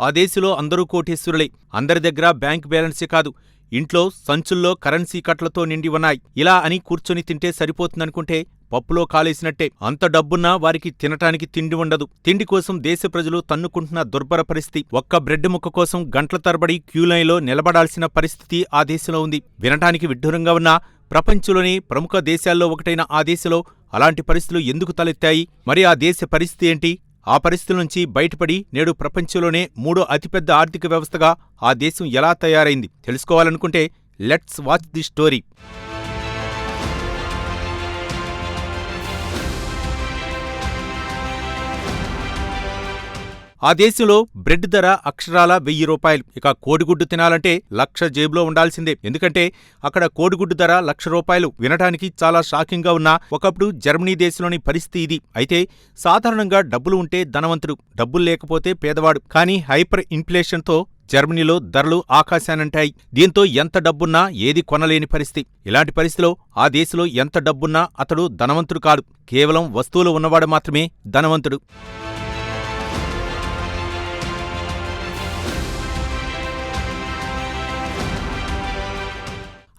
ఆ దేశంలో అందరూ కోటేశ్వరులే. అందరి దగ్గర బ్యాంక్ బ్యాలెన్సే కాదు. ఇంట్లో సంచుల్లో కరెన్సీ కట్లతో నిండి ఉన్నాయి. ఇలా అని కూర్చొని తింటే సరిపోతుందనుకుంటే పప్పులో కాలేసినట్టే. అంత డబ్బున్నా వారికి తినటానికి తిండి ఉండదు. తిండి కోసం దేశ ప్రజలు తన్నుకుంటున్న దుర్భర పరిస్థితి. ఒక్క బ్రెడ్ ముక్క కోసం గంటల తరబడి క్యూలైన్లో నిలబడాల్సిన పరిస్థితి ఆ దేశంలో ఉంది. వినటానికి విడ్డూరంగా ఉన్నా ప్రపంచంలోని ప్రముఖ దేశాల్లో ఒకటైన ఆ దేశంలో అలాంటి పరిస్థితులు ఎందుకు తలెత్తాయి? మరి ఆ దేశ పరిస్థితి ఏంటి? ఆ పరిస్థితుల నుంచి బయటపడి నేడు ప్రపంచంలోనే మూడో అతిపెద్ద ఆర్థిక వ్యవస్థగా ఆ దేశం ఎలా తయారైంది తెలుసుకోవాలనుకుంటే లెట్స్ వాచ్ ది స్టోరీ. ఆ దేశంలో బ్రెడ్ ధర అక్షరాల వెయ్యి రూపాయలు. ఇక కోడిగుడ్డు తినాలంటే లక్ష జేబులో ఉండాల్సిందే. ఎందుకంటే అక్కడ కోడిగుడ్డు ధర లక్ష రూపాయలు. వినటానికి చాలా షాకింగ్గా ఉన్నా ఒకప్పుడు జర్మనీ దేశంలోని పరిస్థితి ఇది. అయితే సాధారణంగా డబ్బులు ఉంటే ధనవంతుడు డబ్బులు లేకపోతే పేదవాడు. కానీ హైపర్ ఇన్ఫ్లేషన్తో జర్మనీలో ధరలు ఆకాశానంటాయి దీంతో ఎంత డబ్బున్నా ఏది కొనలేని పరిస్థితి. ఇలాంటి పరిస్థితిలో ఆ దేశంలో ఎంత డబ్బున్నా అతడు ధనవంతుడు కాదు కేవలం వస్తువులు ఉన్నవాడు మాత్రమే ధనవంతుడు.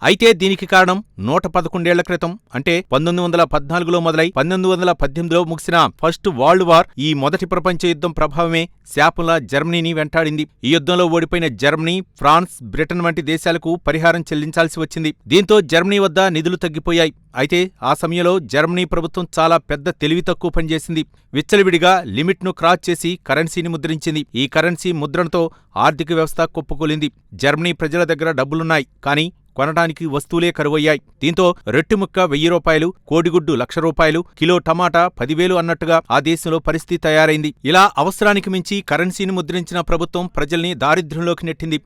అయితే దీనికి కారణం నూట పదకొండేళ్ళ క్రితం. అంటే పంతొమ్మిది వందల పద్నాలుగులో మొదలై పంతొమ్మిది వందల పద్దెనిమిదిలో ముగిసిన ఫస్ట్ వరల్డ్ వార్ ఈ మొదటి ప్రపంచ యుద్ధం ప్రభావమే శాపంలా జర్మనీని వెంటాడింది. ఈ యుద్ధంలో ఓడిపోయిన జర్మనీ ఫ్రాన్స్ బ్రిటన్ వంటి దేశాలకు పరిహారం చెల్లించాల్సి వచ్చింది. దీంతో జర్మనీ వద్ద నిధులు తగ్గిపోయాయి. అయితే ఆ సమయంలో జర్మనీ ప్రభుత్వం చాలా పెద్ద తెలివి తక్కువ పనిచేసింది. విచ్చలవిడిగా లిమిట్ను క్రాస్ చేసి కరెన్సీని ముద్రించింది. ఈ కరెన్సీ ముద్రణతో ఆర్థిక వ్యవస్థ కుప్పకూలింది. జర్మనీ ప్రజల దగ్గర డబ్బులున్నాయి. కానీ కొనడానికి వస్తువులే కరువయ్యాయి. దీంతో రెట్టిముక్క వెయ్యి రూపాయలు కోడిగుడ్డు లక్ష రూపాయలు కిలో టమాటా పదివేలు అన్నట్టుగా ఆ దేశంలో పరిస్థితి తయారైంది. ఇలా అవసరానికి మించి కరెన్సీని ముద్రించిన ప్రభుత్వం ప్రజల్ని దారిద్ర్యంలోకి నెట్టింది.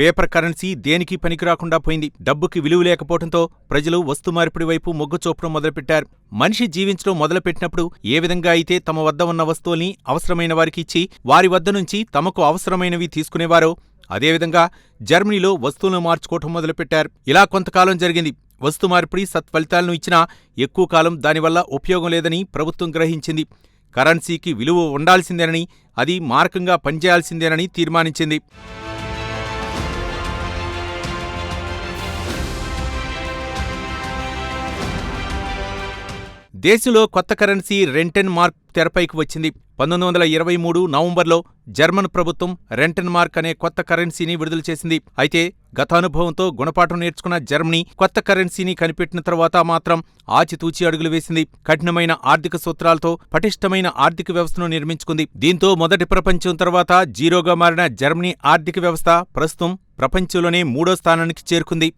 పేపర్ కరెన్సీ దేనికి పనికిరాకుండా పోయింది? డబ్బుకి విలువ లేకపోవడంతో ప్రజలు వస్తు మార్పిడి వైపు మొగ్గు చూపడం మొదలుపెట్టారు. మనిషి జీవించడం మొదలుపెట్టినప్పుడు ఏ విధంగా అయితే తమ వద్ద ఉన్న వస్తువుల్ని అవసరమైన వారికి ఇచ్చి వారి వద్ద నుంచి తమకు అవసరమైనవి తీసుకునేవారో అదేవిధంగా జర్మనీలో వస్తువులను మార్చుకోవటం మొదలుపెట్టారు. ఇలా కొంతకాలం జరిగింది. వస్తు మార్పిడి సత్ఫలితాలను ఇచ్చినా ఎక్కువ కాలం దానివల్ల ఉపయోగం లేదని ప్రభుత్వం గ్రహించింది. కరెన్సీకి విలువ ఉండాల్సిందేనని అది మార్కంగా పనిచేయాల్సిందేనని తీర్మానించింది. దేశంలో కొత్త కరెన్సీ రెంటెన్ మార్క్ తెరపైకి వచ్చింది. పంతొమ్మిది వందల ఇరవై మూడు నవంబర్లో జర్మన్ ప్రభుత్వం రెంటెన్ మార్క్ అనే కొత్త కరెన్సీని విడుదల చేసింది. అయితే గతానుభవంతో గుణపాఠం నేర్చుకున్న జర్మనీ కొత్త కరెన్సీని కనిపెట్టిన తర్వాత మాత్రం ఆచితూచి అడుగులు వేసింది. కఠినమైన ఆర్థిక సూత్రాలతో పటిష్టమైన ఆర్థిక వ్యవస్థను నిర్మించుకుంది. దీంతో మొదటి ప్రపంచం తర్వాత జీరోగా మారిన జర్మనీ ఆర్థిక వ్యవస్థ ప్రస్తుతం ప్రపంచంలోనే మూడో స్థానానికి చేరుకుంది.